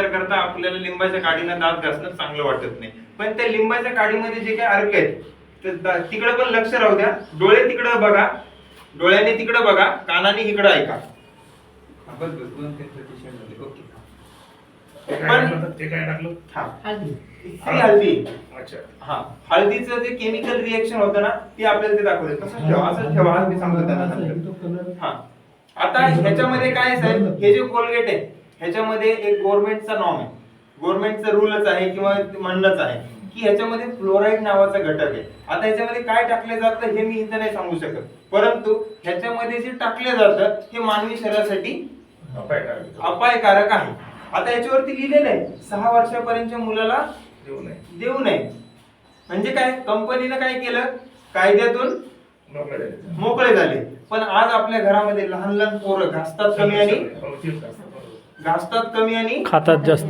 विचार करता आपल्याला लिंबाच्या काडीनं दात घासणं चांगलं वाटत नाही. पण त्या लिंबाच्या काडीमध्ये जे काही अर्क आहेत तर तिकडे पण लक्ष राहू द्या. डोळे तिकडे बघा. डोळ्याने तिकडे बघा. कानाने इकडे ऐका. बस बस दोन ते प्रतिशत झाले ओके. ते काय पण- टाकलं? ते काय टाकलं? हा. हळदी. ही हळदी. अच्छा. हा. हळदीचं जे केमिकल रिएक्शन होतं ना ते आपल्याला ते दाखवते. तसंच ठेवा. असंच ठेवा. मी सांगतो त्यांना. हा. आता ह्याच्यामध्ये काय आहे साहेब? हे जे कोलगेट आहे ह्याच्यामध्ये एक गव्हर्नमेंटचा नॉर्म आहे. गव्हर्नमेंटचं रूलच आहे किंवा म्हणणंच आहे की ह्याच्यामध्ये फ्लोराईड नावाचा घटक आहे. आता ह्याच्यामध्ये काय टाकले जातं हे मी इथं नाही सांगू शकत. परंतु ह्याच्यामध्ये जे टाकले जातं हे मानवी शरीरासाठी. अपायकारक. आहे. आता याच्यावरती लिहिलेलं आहे सहा वर्षापर्यंतच्या मुलाला देऊ नये. देऊ नये. म्हणजे काय? कंपनीनं काय केलं? कायद्यातून मोकळे झाले. मोकळे झाले. पण आज आपल्या घरामध्ये लहान लहान पोरं घासतात कमी आणि घासतात कमी आणि खातात जास्त.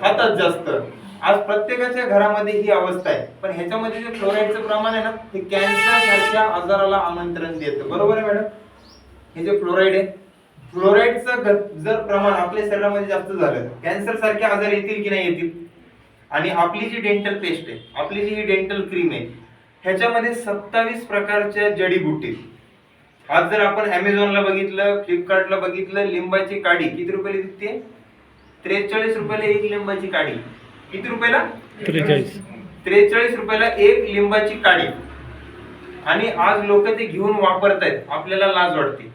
खातात जास्त. आज प्रत्येकाच्या घरामध्ये ही अवस्था आहे. पण ह्याच्यामध्ये जे फ्लोराईडचं प्रमाण आहे ना हे कॅन्सर सारख्या आजाराला आमंत्रण देतं. बरोबर आहे मॅडम? हे जे फ्लोराईड आहे फ्लोराईडचं जर प्रमाण आपल्या शरीरामध्ये जास्त झालं कॅन्सर सारखे आजार येतील की नाही येतील? आणि आपली जी डेंटल पेस्ट आहे आपली जी ही डेंटल क्रीम आहे ह्याच्यामध्ये सत्तावीस प्रकारच्या जडीबुटी. आज जर आपण अमेझॉनला बघितलं फ्लिपकार्टला बघितलं लिंबाची काडी किती रुपयाला विकते त्रेचाळीस रुपयाला एक लिंबाची काडी. किती रुपयाला? त्रेचाळीस. त्रेचाळीस रुपयाला एक लिंबाची काडी. आणि आज लोक ते घेऊन वापरतायत. आपल्याला लाज वाटते.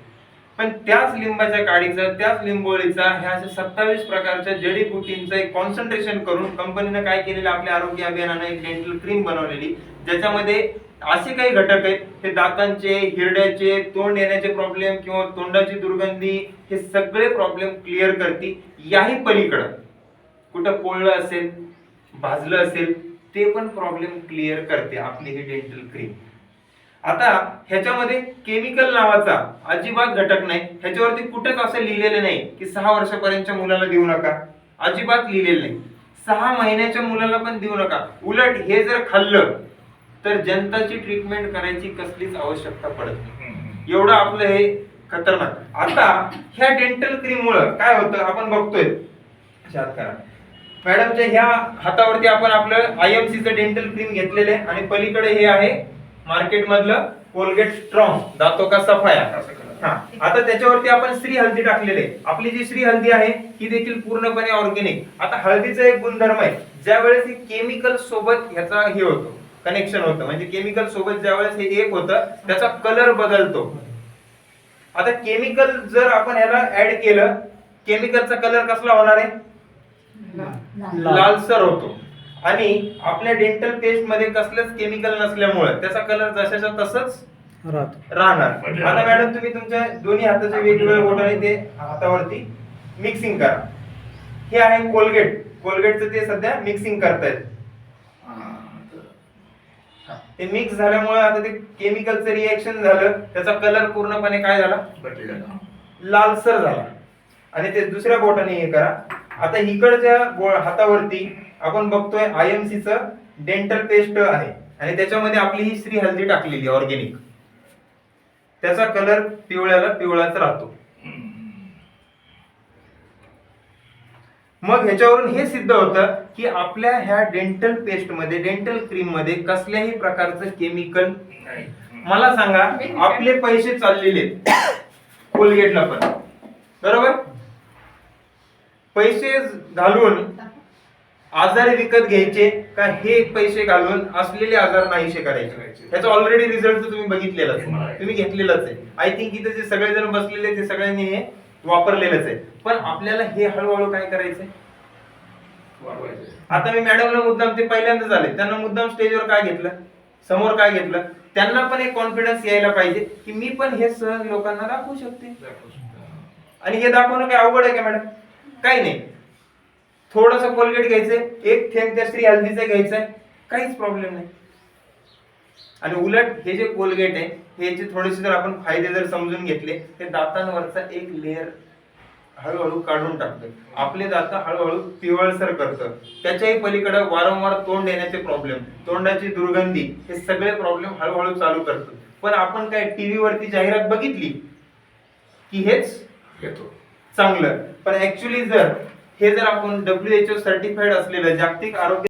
पण त्याच लिंबाच्या काडीचा त्याच लिंबोळीचा ह्या अशा सत्तावीस प्रकारच्या जडीबुटींचं एक कॉन्सन्ट्रेशन करून कंपनीनं काय केलेलं आपल्या आरोग्य अभियानानं एक डेंटल क्रीम बनवलेली. ज्याच्यामध्ये असे काही घटक आहेत हे दातांचे हिरड्याचे तोंड येण्याचे प्रॉब्लेम किंवा तोंडाची दुर्गंधी हे सगळे प्रॉब्लेम क्लिअर करते. याही पलीकडं. कुठं पोळलं असेल भाजलं असेल ते पण प्रॉब्लेम क्लिअर करते आपली ही डेंटल क्रीम आता ह्याच्यामध्ये केमिकल नावाचा अजिबात घटक नाही. ह्याच्यावरती कुठेच असं लिहिलेलं नाही की सहा वर्षापर्यंतच्या मुलाला देऊ नका. अजिबात लिहिलेलं नाही. सहा महिन्याच्या मुलाला पण देऊ नका. उलट हे जर खाल्लं तर जनताची ट्रीटमेंट करायची कसलीच आवश्यकता पडत नाही. एवढं आपलं हे खतरनाक. आता ह्या डेंटल क्रीम मुळे काय होतं आपण बघतोय. करा. मॅडमच्या ह्या हातावरती आपण आपलं आयएमसी चं डेंटल क्रीम घेतलेलं आहे आणि पलीकडे हे आहे मार्केट मधलं कोलगेट स्ट्रॉंग दातो का सफाया. हा. आता त्याच्यावरती आपण श्री हल्दी टाकलेले. आहे आपली जी श्री हल्दी आहे ही देखील पूर्णपणे ऑर्गेनिक आता हळदीचा एक गुणधर्म आहे. ज्या वेळेस केमिकल सोबत ह्याचा हे होतो कनेक्शन होतं. म्हणजे केमिकल सोबत ज्या वेळेस हे एक होतं त्याचा कलर बदलतो. आता केमिकल जर आपण ह्याला ऍड केलं केमिकलचा कलर कसला होणार आहे? लाल. लालसर होतो. आणि आपल्या डेंटल पेस्टमध्ये कसलंच केमिकल नसल्यामुळे त्याचा कलर जशाच्या तसंच राहत. राहणार. म्हणजे आता मॅडम तुम्ही तुमच्या दोन्ही हाताच्या वेगवेगळ्या बोटाने ते हातावरती मिक्सिंग करा. हे आहे कोलगेट कोलगेटचं ते सध्या मिक्सिंग करतायत. हा, ते मिक्स झाल्यामुळे आता ते केमिकलचं रिएक्शन झालं. त्याचा कलर पूर्णपणे काय झाला. लालसर झाला. आणि ते दुसऱ्या बोटाने हे करा. आता इकडच्या हातावरती आपण बघतोय आयएमसी च डेंटल पेस्ट आहे. आणि त्याच्यामध्ये आपली ही श्री हल्दी टाकलेली ऑर्गेनिक त्याचा कलर पिवळ्याला पिवळाच राहतो. मग ह्याच्यावरून हे सिद्ध होतं की आपल्या ह्या डेंटल पेस्टमध्ये डेंटल क्रीममध्ये कसल्याही प्रकारचं केमिकल. मला सांगा आपले पैसे चाललेले कोलगेटला पण. बरोबर? पैसे घालून आजार विकत घ्यायचे का हे पैसे घालून असलेले आजार नाहीसे करायचे? त्याचा ऑलरेडी रिझल्ट तुम्ही बघितलेलाच. तुम्ही घेतलेलाच आहे. आय थिंक इथे जे सगळेजण बसलेले ते सगळ्यांनी हे वापरलेलंच आहे. पण आपल्याला हे हळूहळू काय करायचंय. आता मी मॅडमला मुद्दाम ते पहिल्यांदा झाले त्यांना मुद्दाम स्टेजवर काय घेतलं? समोर काय घेतलं? त्यांना पण एक कॉन्फिडन्स यायला पाहिजे की मी पण हे सहज लोकांना दाखवू शकते. दाखवू शकता. आणि हे दाखवणं काय अवघड आहे का मॅडम काही नाही. थोडस कोलगेट घ्यायचंय एक थेंब त्या स्त्री हल्दीचं घ्यायचंय काहीच प्रॉब्लेम नाही. आणि उलट हे जे कोलगेट आहे ह्याचे थोडेसे जर आपण फायदे जर समजून घेतले ते दातांवरचा एक लेअर हळूहळू काढून टाकतं आपले दात हळूहळू पिवळसर करतं. त्याच्याही पलीकडे वारंवार तोंड येण्याचे प्रॉब्लेम तोंडाची दुर्गंधी हे सगळे प्रॉब्लेम हळूहळू चालू करतं. पण आपण काय टीव्ही वरती जाहिरात बघितली? की हेच घेतो चांगलं. पण ऍक्च्युली जर हे जर आपण डब्ल्यू एच ओ सर्टिफाईड असलेलं जागतिक आरोग्य